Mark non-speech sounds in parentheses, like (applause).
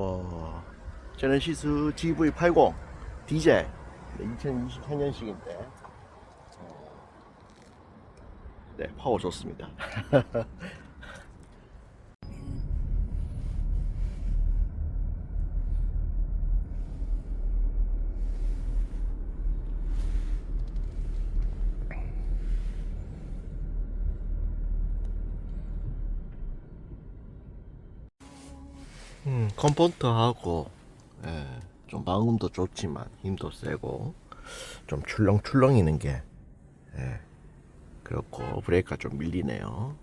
와, 제네시스 GV80 디젤. 2023년식인데. 어. 네 파워 좋습니다. (laughs) 음, 컴포트하고 예, 좀 방음도 좋지만 힘도 세고 좀 출렁출렁이는 게 예, 그렇고 브레이크가 좀 밀리네요.